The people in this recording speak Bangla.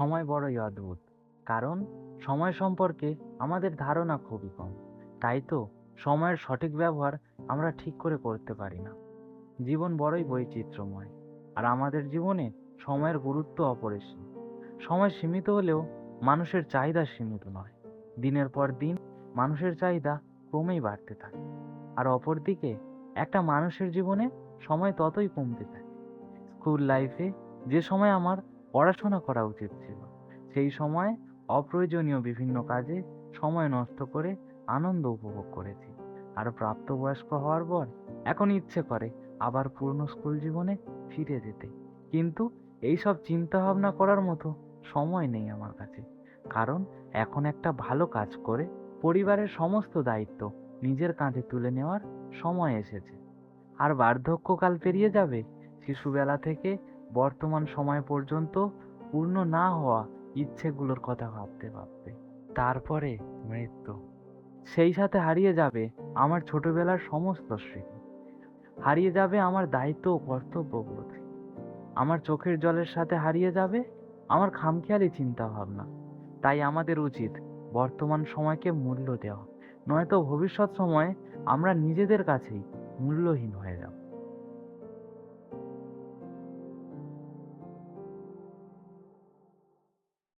সময় বড়ই অদ্ভুত। কারণ, সময় সম্পর্কে আমাদের ধারণা খুবই কম। তাই তো, সময়ের সঠিক ব্যবহার আমরা ঠিক করে করতে পারি না। জীবন বড়ই বৈচিত্র্যময়, আর আমাদের জীবনে সময়ের গুরুত্ব অপরিসীম। সময় সীমিত হলেও মানুষের চাহিদা সীমিত নয়। দিনের পর দিন মানুষের চাহিদা ক্রমেই বাড়তে থাকে। আর অপরদিকে, একটা মানুষের জীবনে সময় ততই কমতে থাকে। স্কুল লাইফে যে সময় আমার পড়াশোনা করা উচিত ছিল। সেই সময় অপ্রয়োজনীয় বিভিন্ন কাজে সময় নষ্ট করে আনন্দ উপভোগ করেছি। আর প্রাপ্তবয়স্ক হওয়ার পর এখন ইচ্ছে করে আবার পূর্ণ স্কুল জীবনে ফিরে যেতে। কিন্তু এইসব চিন্তা ভাবনা করার মতো সময় নেই আমার কাছে। কারণ এখন একটা ভালো কাজ করে পরিবারের সমস্ত দায়িত্ব নিজের কাঁধে তুলে নেওয়ার সময় এসেছে। আর বার্ধক্যকাল পেরিয়ে যাবে, শিশুবেলা থেকে বর্তমান সময় পর্যন্ত পূর্ণ না হওয়া ইচ্ছেগুলোর কথা ভাবতে ভাবতে। তারপরে মৃত্যু। সেই সাথে হারিয়ে যাবে আমার ছোটবেলার সমস্ত স্মৃতি। হারিয়ে যাবে আমার দায়িত্ব ও কর্তব্যবোধ। আমার চোখের জলের সাথে হারিয়ে যাবে আমার খামখেয়ালি চিন্তা ভাবনা তাই আমাদের উচিত বর্তমান সময়কে মূল্য দেওয়া। নয়তো ভবিষ্যৎ সময়ে আমরা নিজেদের কাছেই মূল্যহীন হয়ে যাব।